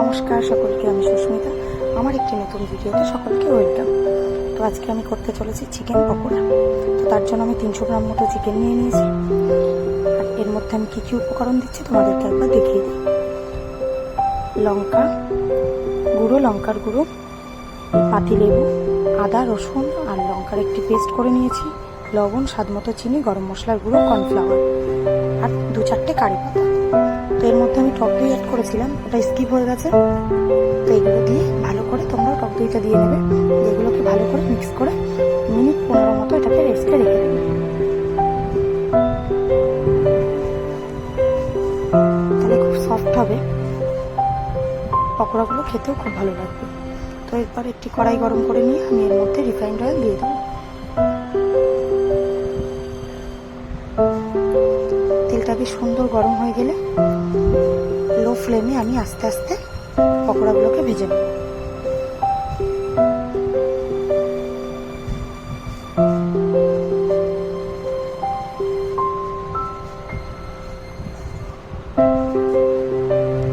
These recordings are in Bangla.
নমস্কার সকলকে, আমি সুস্মিতা। আমার একটি নতুন ভিডিওতে সকলকে ওয়েলকাম। তো আজকে আমি করতে চলেছি চিকেন পকোড়া। তো তার জন্য আমি তিনশো গ্রাম মতো চিকেন নিয়ে নিয়েছি। আর এর মধ্যে আমি কী কী উপকরণ দিচ্ছি তোমাদেরকে একবার দেখিয়ে দিই। লঙ্কা গুঁড়ো, লঙ্কার গুঁড়ো পাতিলেবু আদা, রসুন আর লঙ্কার একটি পেস্ট করে নিয়েছি। লবণ, স্বাদ মতো চিনি, গরম মশলার গুঁড়ো, কর্নফ্লাওয়ার আর দু চারটে কারি পাতা। তো এর করেছিলাম, ওটা স্কিপ হয়ে গেছে। তো এগুলো দিয়ে ভালো করে তোমরা টক দইটা দিয়ে নেবে। এগুলোকে ভালো করে মিক্স করে মিনিট পনেরো মতো এটাকে রেস্টে রেখে দেবে। তাহলে খুব সফট হবে। পকোড়াগুলো খেতেও খুব ভালো লাগবে। তো এরপর একটি কড়াই গরম করে নিয়ে আমি এর মধ্যে রিফাইন্ড অয়েল দিয়ে দেবো। তেলটা সুন্দর গরম হয়ে গেলে ফ্লেমে আমি আস্তে আস্তে পকোড়াগুলোকে ভেজে নেব।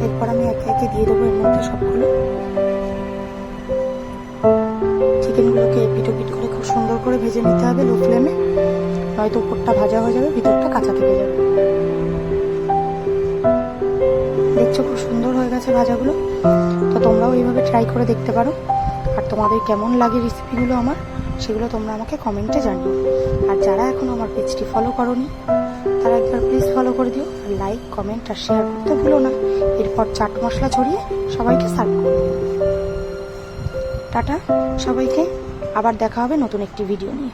এরপর আমি একে একে দিয়ে দেবো এর মধ্যে সবগুলো। চিকেনগুলোকে পিটো পিট করে খুব সুন্দর করে ভেজে নিতে হবে লো ফ্লেমে, নয়তো উপরটা ভাজা হয়ে যাবে, ভিতরটা কাঁচা থেকে যাবে। দেখছ? খুব সুন্দর হয়ে গেছে ভাজাগুলো। তো তোমরাও এইভাবে ট্রাই করে দেখতে পারো। আর তোমাদের কেমন লাগে রেসিপিগুলো আমার, সেগুলো তোমরা আমাকে কমেন্টে জানিও। আর যারা এখন আমার পেজটি ফলো করনি, তারা একবার প্লিজ ফলো করে দিও। আর লাইক কমেন্ট আর শেয়ার করতে ভুলো না। এরপর চাট মশলা ছড়িয়ে সবাইকে সার্ভ করে টাটা, সবাইকে। আবার দেখা হবে নতুন একটি ভিডিও নিয়ে।